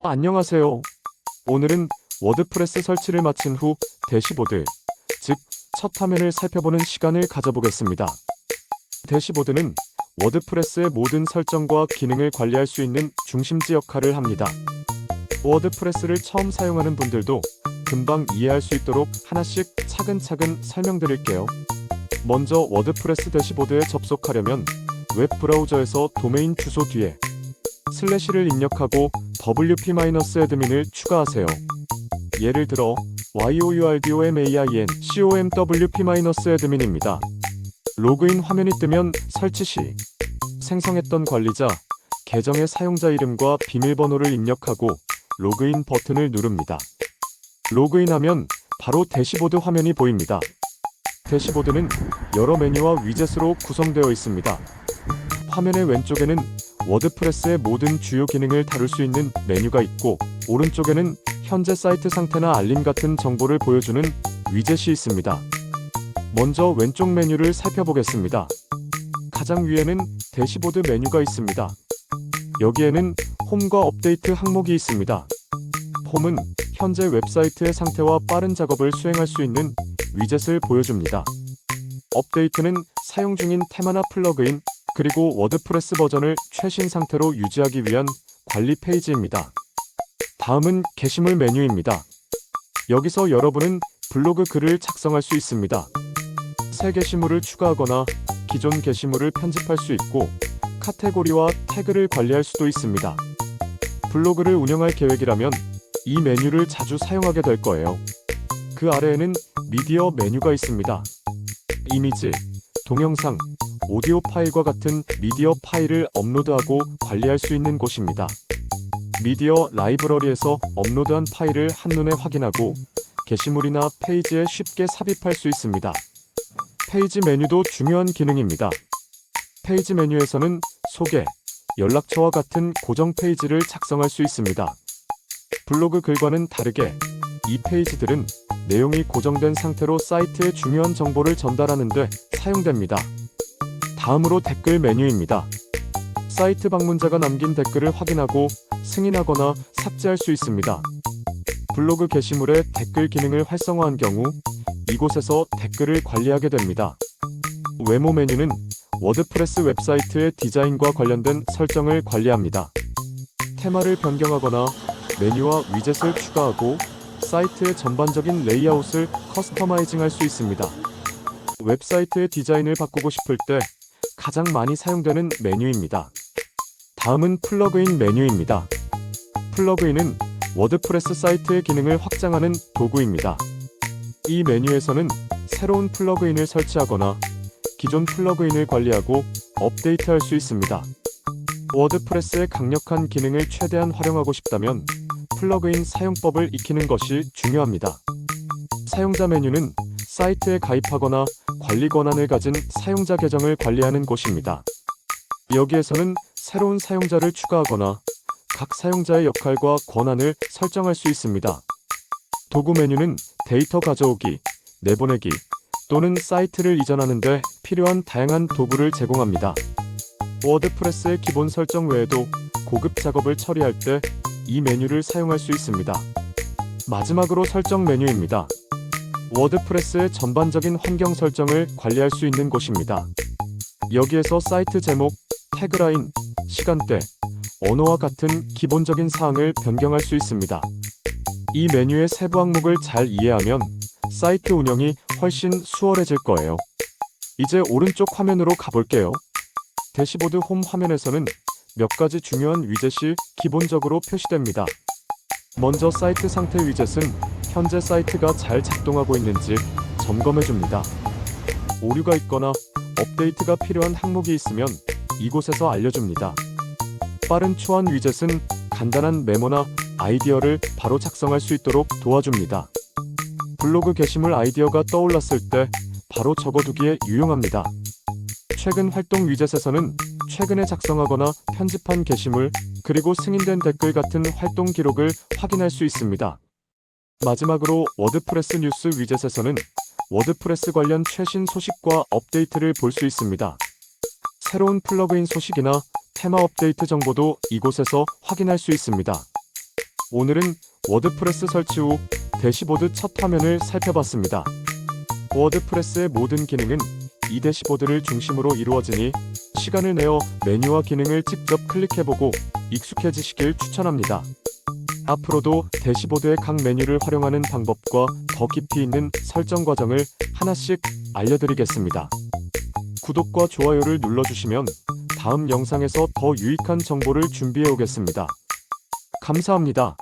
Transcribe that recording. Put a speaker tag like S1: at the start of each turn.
S1: 안녕하세요. 오늘은 워드프레스 설치를 마친 후 대시보드, 즉, 첫 화면을 살펴보는 시간을 가져보겠습니다. 대시보드는 워드프레스의 모든 설정과 기능을 관리할 수 있는 중심지 역할을 합니다. 워드프레스를 처음 사용하는 분들도 금방 이해할 수 있도록 하나씩 차근차근 설명드릴게요. 먼저 워드프레스 대시보드에 접속하려면 웹 브라우저에서 도메인 주소 뒤에 슬래시를 입력하고 wp-admin을 추가하세요. 예를 들어 yourdomain comwp-admin입니다. 로그인 화면이 뜨면 설치 시 생성했던 관리자, 계정의 사용자 이름과 비밀번호를 입력하고 로그인 버튼을 누릅니다. 로그인하면 바로 대시보드 화면이 보입니다. 대시보드는 여러 메뉴와 위젯으로 구성되어 있습니다. 화면의 왼쪽에는 워드프레스의 모든 주요 기능을 다룰 수 있는 메뉴가 있고 오른쪽에는 현재 사이트 상태나 알림 같은 정보를 보여주는 위젯이 있습니다. 먼저 왼쪽 메뉴를 살펴보겠습니다. 가장 위에는 대시보드 메뉴가 있습니다. 여기에는 홈과 업데이트 항목이 있습니다. 홈은 현재 웹사이트의 상태와 빠른 작업을 수행할 수 있는 위젯을 보여줍니다. 업데이트는 사용 중인 테마나 플러그인, 그리고 워드프레스 버전을 최신 상태로 유지하기 위한 관리 페이지입니다. 다음은 게시물 메뉴입니다. 여기서 여러분은 블로그 글을 작성할 수 있습니다. 새 게시물을 추가하거나 기존 게시물을 편집할 수 있고 카테고리와 태그를 관리할 수도 있습니다. 블로그를 운영할 계획이라면 이 메뉴를 자주 사용하게 될 거예요. 그 아래에는 미디어 메뉴가 있습니다. 이미지, 동영상, 오디오 파일과 같은 미디어 파일을 업로드하고 관리할 수 있는 곳입니다. 미디어 라이브러리에서 업로드한 파일을 한눈에 확인하고 게시물이나 페이지에 쉽게 삽입할 수 있습니다. 페이지 메뉴도 중요한 기능입니다. 페이지 메뉴에서는 소개, 연락처와 같은 고정 페이지를 작성할 수 있습니다. 블로그 글과는 다르게 이 페이지들은 내용이 고정된 상태로 사이트에 중요한 정보를 전달하는 데 사용됩니다. 다음으로 댓글 메뉴입니다. 사이트 방문자가 남긴 댓글을 확인하고 승인하거나 삭제할 수 있습니다. 블로그 게시물에 댓글 기능을 활성화한 경우 이곳에서 댓글을 관리하게 됩니다. 외모 메뉴는 워드프레스 웹사이트의 디자인과 관련된 설정을 관리합니다. 테마를 변경하거나 메뉴와 위젯을 추가하고 사이트의 전반적인 레이아웃을 커스터마이징 할 수 있습니다. 웹사이트의 디자인을 바꾸고 싶을 때 가장 많이 사용되는 메뉴입니다. 다음은 플러그인 메뉴입니다. 플러그인은 워드프레스 사이트의 기능을 확장하는 도구입니다. 이 메뉴에서는 새로운 플러그인을 설치하거나 기존 플러그인을 관리하고 업데이트할 수 있습니다. 워드프레스의 강력한 기능을 최대한 활용하고 싶다면 플러그인 사용법을 익히는 것이 중요합니다. 사용자 메뉴는 사이트에 가입하거나 관리 권한을 가진 사용자 계정을 관리하는 곳입니다. 여기에서는 새로운 사용자를 추가하거나 각 사용자의 역할과 권한을 설정할 수 있습니다. 도구 메뉴는 데이터 가져오기, 내보내기 또는 사이트를 이전하는 데 필요한 다양한 도구를 제공합니다. 워드프레스의 기본 설정 외에도 고급 작업을 처리할 때 이 메뉴를 사용할 수 있습니다. 마지막으로 설정 메뉴입니다. 워드프레스의 전반적인 환경 설정을 관리할 수 있는 곳입니다. 여기에서 사이트 제목, 태그라인, 시간대, 언어와 같은 기본적인 사항을 변경할 수 있습니다. 이 메뉴의 세부 항목을 잘 이해하면 사이트 운영이 훨씬 수월해질 거예요. 이제 오른쪽 화면으로 가볼게요. 대시보드 홈 화면에서는 몇 가지 중요한 위젯이 기본적으로 표시됩니다. 먼저 사이트 상태 위젯은 현재 사이트가 잘 작동하고 있는지 점검해 줍니다. 오류가 있거나 업데이트가 필요한 항목이 있으면 이곳에서 알려줍니다. 빠른 초안 위젯은 간단한 메모나 아이디어를 바로 작성할 수 있도록 도와줍니다. 블로그 게시물 아이디어가 떠올랐을 때 바로 적어두기에 유용합니다. 최근 활동 위젯에서는 최근에 작성하거나 편집한 게시물, 그리고 승인된 댓글 같은 활동 기록을 확인할 수 있습니다. 마지막으로 워드프레스 뉴스 위젯에서는 워드프레스 관련 최신 소식과 업데이트를 볼 수 있습니다. 새로운 플러그인 소식이나 테마 업데이트 정보도 이곳에서 확인할 수 있습니다. 오늘은 워드프레스 설치 후 대시보드 첫 화면을 살펴봤습니다. 워드프레스의 모든 기능은 이 대시보드를 중심으로 이루어지니 시간을 내어 메뉴와 기능을 직접 클릭해보고 익숙해지시길 추천합니다. 앞으로도 대시보드의 각 메뉴를 활용하는 방법과 더 깊이 있는 설정 과정을 하나씩 알려드리겠습니다. 구독과 좋아요를 눌러주시면 다음 영상에서 더 유익한 정보를 준비해 오겠습니다. 감사합니다.